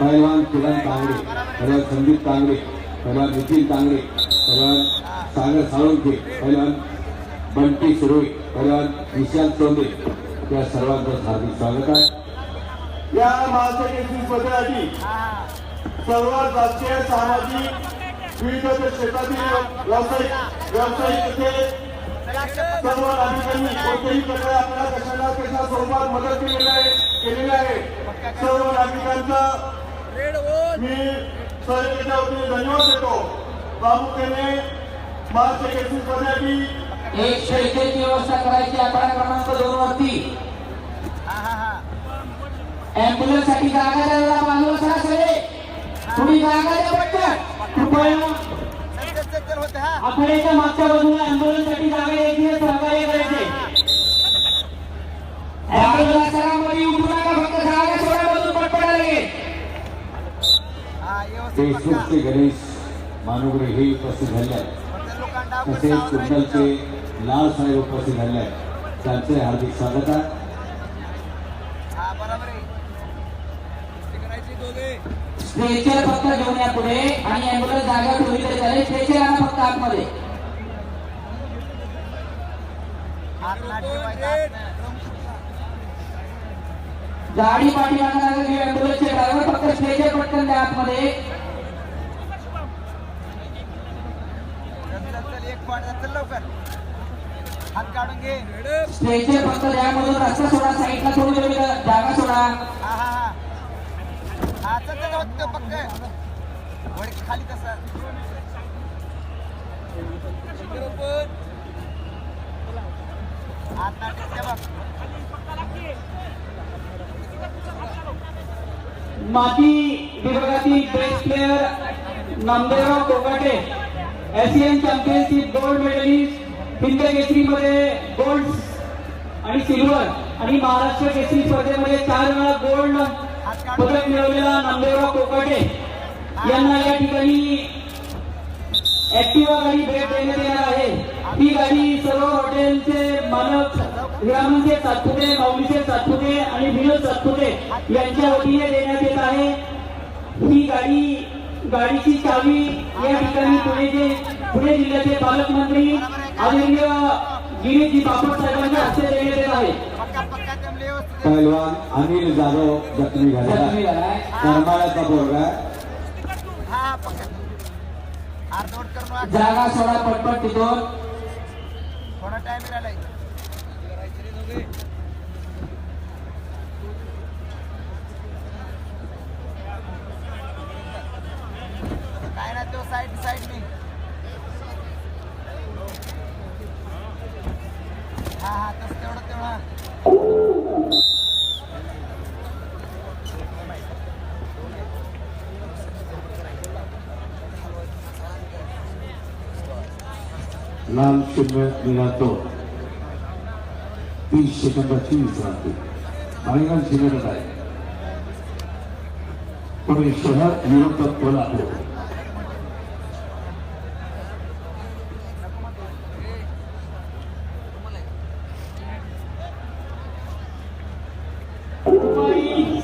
पैलवान किरण तांगडे पैलवान संदीप तांगडे पैलवान नितीन तांगडे पैलवान सागर साळुंके पैलवान बंटी सुरोई पैलवान विशाल चौधरी या सर्वांचं हार्दिक स्वागत आहे. या महाराष्ट्र स्पर्धेसाठी सर्व राजकीय सामाजिक विविध क्षेत्रातील व्यावसायिक व्यावसायिक सर्व नागरिकांनी कोणत्याही प्रकारे आपल्याला कशाला कशा स्वरूपात मदत केलेली आहे केलेली आहे. सर्व नागरिकांचं मी सहकार्याच्या वतीने धन्यवाद देतो प्रामुख्याने महाराष्ट्र केसरी स्पर्धेसाठी एक शेतीची व्यवस्था करायची आकडा क्रमांक दोन वरती अँब्युलन्ससाठी जागा द्यायला बाजूला सरा सगळे तुम्ही जागा द्या पटकन कृपया आखाड्याच्या मागच्या बाजूला अँब्युलन्ससाठी जागा द्यायची आहे, सहकार्य करायचे अँब्युलन्स सरामध्ये उठू नका फक्त जागा सोडा बाजून पटपटा लागेल ते देशमुखचे गणेश मानुगडे हे उपस्थित झाले आहेत. तसेच कुंडलचे लाल साहेब उपस्थित झाले आहेत. त्यांचे हार्दिक स्वागत आहे. स्ट्रेचर फक्त घेऊन या पुढे आणि अँब्युलन्स जागा ठेवली तरी चालेल. स्ट्रेचर आणा फक्त आतमध्ये. गाडी पाठीमागे लागेल. घेऊ अँब्युलन्सचे ड्रायव्हर फक्त स्ट्रेचर पटकन द्या आतमध्ये. हात काढून घे. स्ट्रेचर फक्त रस्ता सोडा साईडला जागा सोडा. हा हा हा. हा पक्क. खाली तसं. माती विभागातील best player Namdevrao Kokate Asian championship gold medalist Hind केसरीमध्ये gold आणि सिल्वर आणि महाराष्ट्र केसरी स्पर्धेमध्ये चार वेळा गोल्ड पदक मिळवलेला नामदेवराव कोकाटे. यांना या ठिकाणी ऍक्टिव्हा गाडी भेट देण्यात येणार आहे. ही गाडी सर्व हॉटेलचे मालक हिरामनचे सातपुते माऊलीचे सातपुते आणि विनोद सातपुते यांच्या वतीने देण्यात येत आहे. ही गाडी गाडीची चावी या ठिकाणी पुणेचे पुणे जिल्ह्याचे पालकमंत्री आदरणीय गिरीशजी बापट साहेबांच्या हस्ते देण्यात येत आहे पैलवान अनिल जाधव जखमी झालाय. करमाळ्याचा वाट. जागा सोडा पटपट तिथून थोडा टाइम राहिलाय काय ना तो साईड साईड मी हा हा तस तेवढं तेवढं लाल शून्य निळा दोन तीस सेकंदाची विश्रांती माळेगाव शिबिरात आहे पुणे शहर विरोधात कोल्हापूर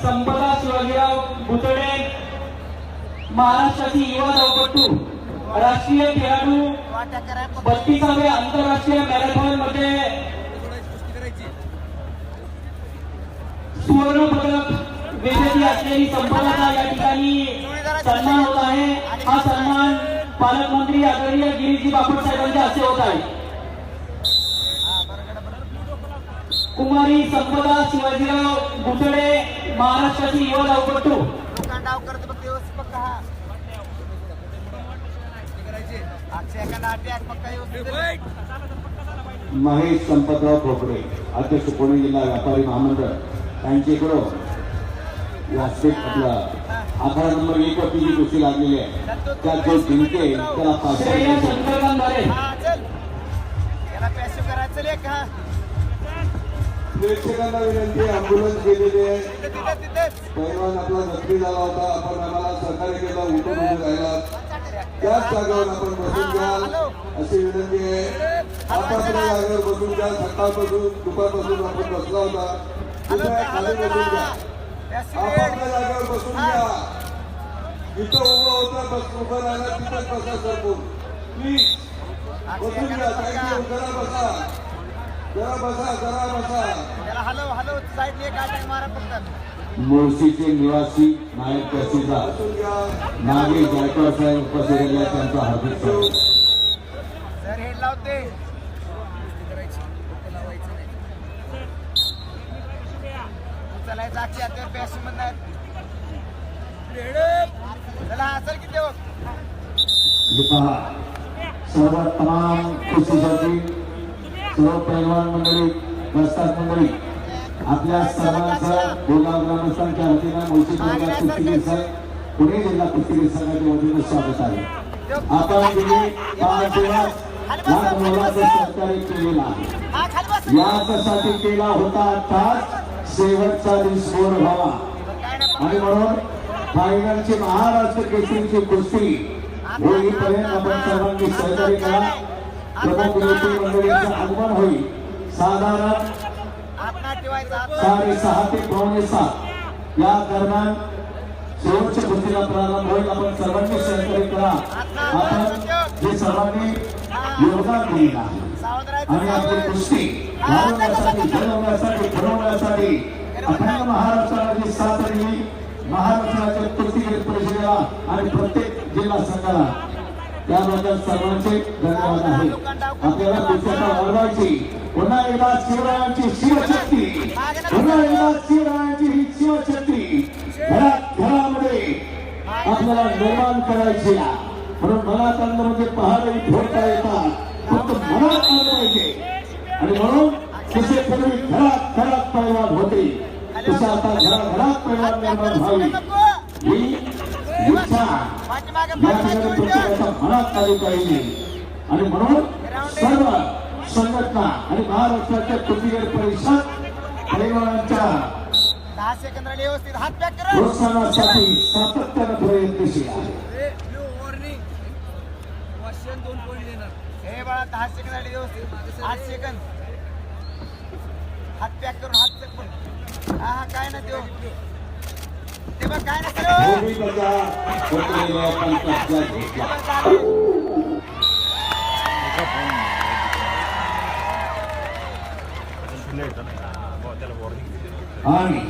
संपदा शिवाजीराव भुतडे महाराष्ट्राची युवा धावपटू राष्ट्रीय खेळाडू बत्तीसावे आंतरराष्ट्रीय मॅरेथॉनमध्ये सुवर्ण पदक विजेती असलेली संपदाचा या ठिकाणी सन्मान होत आहे. हा सन्मान पालकमंत्री आदरणीय गिरीजी बापट साहेबांच्या हस्ते होत आहे. कुमारी संपदा शिवाजीराव भुतडे महाराष्ट्राची युवा धावपटू. महेश संपतराव खोपडे अध्यक्ष पुणे जिल्हा व्यापारी महामंडळ. यांच्याकडं या स्टेट आपला. आखाडा नंबर एक वरती जी कुस्ती लागलेली आहे. त्यात जो जिंकेल त्याला प्रेक्षकांना विनंती अँब्युलन्स गेलेली आहे पैलवान आपला जखमी झाला होता. आपण आम्हाला सहकार्य केलं उठून राहिला त्याच जागेवर आपण बसून घ्याल अशी विनंती आहे. आपापल्या जागेवर बसून घ्या. सकाळपासून दुपारपासून आपण बसला होता. खाली बसून घ्या. पॅसिव्ह आपापल्या जागेवर बसून घ्या. इथं उभं होता बस उभं राहिला तिथंच बसा सरकून प्लीज बसून घ्या. थँक्यू जरा बसा. जरा बसा जरा बसा. साईडने एक अटॅक मारा फक्त. मुळशीचे निवासी नायक तहसीलदार नागे गायकवाड साहेब उपस्थित आहेत. त्यांचं हार्दिक पहा सर्व तमाम कुस्तीसाठी सर्व पैलवान मंडळी प्रस्ताव मंडळी. आपल्या सर्वांचं बोलाव ग्रामस्थांच्या वतीनं मुळशी तालुका कुस्तीगीर संघ पुणे जिल्हा कुस्तीगीर संघाच्या वतीनं स्वागत आहे. आपण गेली पाच दिवस या मुलाचं सहकार्य केलेलं आहे. खाली बस. याच्यासाठी केला होता तास शेवटचा दिवस गोड व्हावा आणि म्हणून फायनलची महाराष्ट्र केसरीची कुस्ती होईपर्यंत आपण सर्वांनी सहकार्य करा. प्रमुख मंडळींचं आगमन होईल. साधारण हात साडेसहा ते पावणे सात. या दरम्यान शेवटच्या कुस्तीला प्रारंभ होईल. आपण सर्वांनी सहकार्य करा. आपण जे सर्वांनी योगदान दिलेलं आहे आणि आपली कुस्ती घडवण्यासाठी घडवण्यासाठी घडवण्यासाठी अखंड महाराष्ट्राला जी साथ दिली महाराष्ट्राच्या कुस्तीगीर परिषदेला आणि प्रत्येक जिल्हा संघाला. त्याबद्दल सर्वांचे धन्यवाद आहे. आपल्याला कुस्त्याला वाढवायची पुन्हा एकदा शिवरायांची शिवशक्ती पुन्हा एकदा शिवरायांची ही शिवशक्ती घरात घरामध्ये आपल्याला निर्माण करायची म्हणून मनात आणलं म्हणजे पहाडही फोडता येतात. फक्त मनात आलं पाहिजे आणि म्हणून तसे पूर्वी घरात घरात परिणाम होते तसे आता घराघरात परिणाम निर्माण व्हावी. ही इच्छा या ठिकाणी प्रत्येकाच्या मनात आली पाहिजे. आणि म्हणून सर्व संघटना आणि महाराष्ट्राच्या कुस्तीगीर परिषद पॅक करा. प्रोत्साहनासाठी सातत्यानं प्रयत्नशील आहे. हे बाळा दहा सेकंद राहिले व्यवस्थित. आठ सेकंद. हात पॅक करून हात पण हा हा काय ना बघ काय ना आणि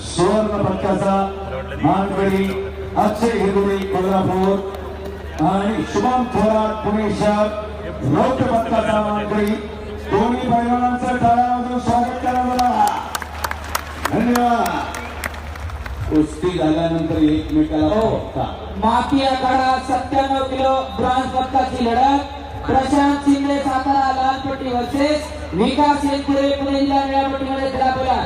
सुवर्ण पदकाचा मानकरी अक्षय हिरगुडे कोल्हापूर. आणि शुभम थोरात पुणे शहर. रौप्य पदकाचा मानकरी. दोन्ही पैलवानांचं टाळ्यामधून स्वागत करा मला धन्यवाद. कुस्ती झाल्यानंतर एकमेकाला भेटता. माती आखाडा सत्त्याण्णव किलो ब्रॉन्झ पदकाची लढत. प्रशांत शिंदे सातारा लाल पट्टी वर्सेस. विकास येनपुरे पुणे जिल्हा निळ्या पट्टीमध्ये खेळा बोला